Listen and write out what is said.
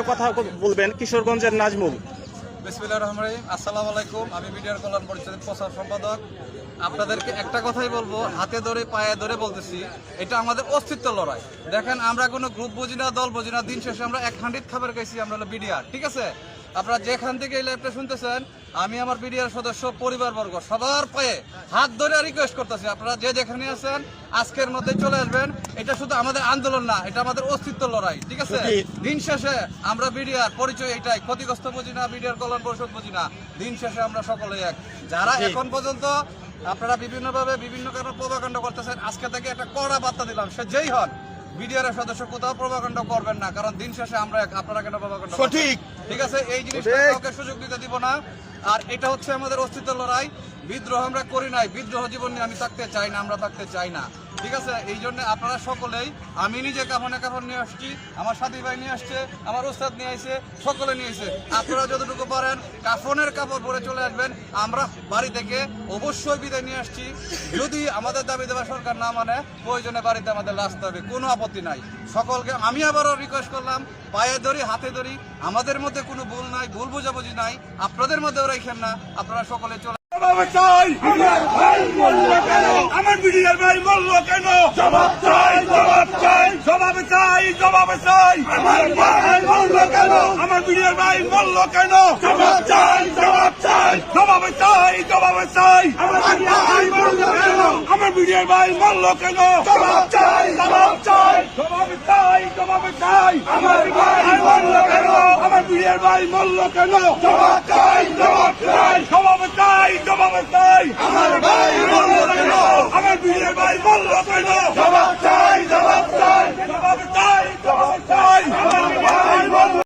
কথা বলবেন কিশোরগঞ্জের নাজমুল। আসসালামু আলাইকুম। আমি মিডিয়ার প্রচার সম্পাদক। আপনাদেরকে একটা কথাই বলব, হাতে ধরে, পায়ে ধরে বলতেছি, এটা আমাদের অস্তিত্ব লড়াই। দেখেন, আমরা কোন গ্রুপ বুঝি না, দল বুঝি না, দিন শেষে আমরা এক হান্ড্রেড খাবার খাইছি, আমরা বিডিআর, ঠিক আছে? আপনারা যেখান থেকে এই লাইভটা শুনতেছেন আমি আমার বিডিআর সদস্য পরিবারবর্গ সবার পায়ে হাত ধরে রিকোয়েস্ট করতেছি। আপনারা যে যেখানে আছেন আজকের মধ্যে চলে আসবেন। এটা শুধু আমাদের আন্দোলন না এটা আমাদের অস্তিত্ব লড়াই ঠিক আছে? দিন শেষে আমরা বিডিআর পরিচয় এটাই ক্ষতিগ্রস্ত বুঝি না বিডিআর কল্যাণ পরিষদ বুঝি না দিন শেষে আমরা সকলে এক। যারা এখন পর্যন্ত আপনারা বিভিন্ন ভাবে বিভিন্ন কারণে প্রভাকাণ্ড করতেছেন আজকে থেকে একটা কড়া বার্তা দিলাম সে যেই হন বিডিআর এর সদস্য কোথাও প্রভাকাণ্ড করবেন না কারণ দিন শেষে আমরা এক আপনারা কেন প্রভাকাণ্ড সঠিক। ঠিক আছে এই জিনিসটা। কাউকে সুযোগ দিতে দিব না। আর এটা হচ্ছে আমাদের অস্তিত্ব লড়াই। বিদ্রোহ আমরা করি নাই। বিদ্রোহ জীবন নিয়ে আমি থাকতে চাই না আমরা থাকতে চাই না। ঠিক আছে? এই জন্য আপনারা সকলেই, আমি নিজে কাফনে কাফন নিয়ে আসছি, আমার সাথী ভাই নিয়ে আসছে, আমার ওস্তাদ নিয়ে আসছে সকলে নিয়ে আসছে আপনারা যতটুকু পারেন কাফনের কাপড় পরে চলে আসবেন। আমরা বাড়ি থেকে অবশ্যই বিদায় নিয়ে আসছি। যদি আমাদের দাবি দেওয়া সরকার না মানে প্রয়োজনে বাড়িতে আমাদের আসতে হবে, কোনো আপত্তি নাই। সকলকে আমি আবারও রিকোয়েস্ট করলাম, পায়ে ধরি, হাতে ধরি, আমাদের মধ্যে কোনো ভুল নাই, ভুল বোঝাবুঝি নাই, আপনাদের মধ্যেও রেখেন না, আপনারা সকলে চলে আমার বিডিআর ভাই মরল কেন? জবাব চাই জবাব চাই। জবাব চাই জবাব চাই। আমার ভাই মরল কেন? আমার বিডিআর ভাই মরল কেন? জবাব চাই জবাব চাই। জবাব চাই জবাব চাই। আমার ভাই মরল কেন? আমার বিডিআর ভাই মরল কেন? জবাব চাই জবাব চাই। জবাব চাই জবাব চাই। আমার ভাই মরল কেন? আমার বিডিআর ভাই মরল কেন? জবাব চাই জবাব চাই। জবাব চাই আমার ভাই মরল কেন আমার বিডিআর ভাই মরল